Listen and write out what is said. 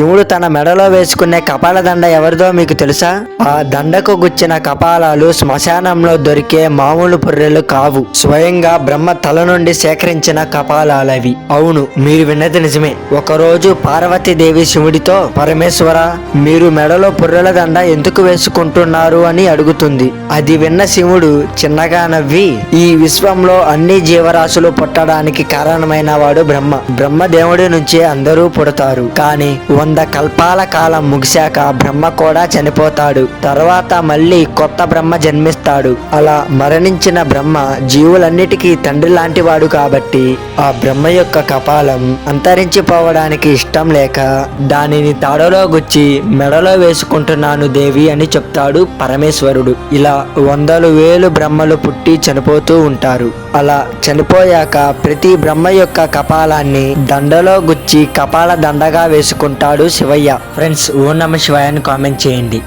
శివుడు తన మెడలో వేసుకునే కపాల దండ ఎవరిదో మీకు తెలుసా? ఆ దండకు గుచ్చిన కపాలాలు శ్మశానంలో దొరికే మామూలు పుర్రెలు కావు. స్వయంగా బ్రహ్మ తల నుండి సేకరించిన కపాలాలవి. అవును మీరు విన్నది నిజమే. ఒకరోజు పార్వతీదేవి శివుడితో పరమేశ్వర మీరు మెడలో పుర్రెల దండ ఎందుకు వేసుకుంటున్నారు అని అడుగుతుంది. అది విన్న శివుడు చిన్నగా నవ్వి ఈ విశ్వంలో అన్ని జీవరాశులు పుట్టడానికి కారణమైన వాడు బ్రహ్మ. బ్రహ్మదేవుడి నుంచే అందరూ పుడతారు. కానీ వంద కల్పాల కాలం ముగిశాక బ్రహ్మ కూడా చనిపోతాడు. తర్వాత మళ్ళీ కొత్త బ్రహ్మ జన్మిస్తాడు. అలా మరణించిన బ్రహ్మ జీవులన్నిటికీ తండ్రి లాంటి వాడు కాబట్టి ఆ బ్రహ్మ యొక్క కపాలం అంతరించిపోవడానికి ఇష్టం లేక దానిని తాడలో గుచ్చి మెడలో వేసుకుంటున్నాను దేవి అని చెప్తాడు పరమేశ్వరుడు. ఇలా వందలు వేలు బ్రహ్మలు పుట్టి చనిపోతూ ఉంటారు. అలా చనిపోయాక ప్రతి బ్రహ్మ యొక్క కపాలాన్ని దండలో గుచ్చి కపాల దండగా వేసుకుంటాడు శివయ్య. ఫ్రెండ్స్ ఓ నమ శివాయ కామెంట్ చేయండి.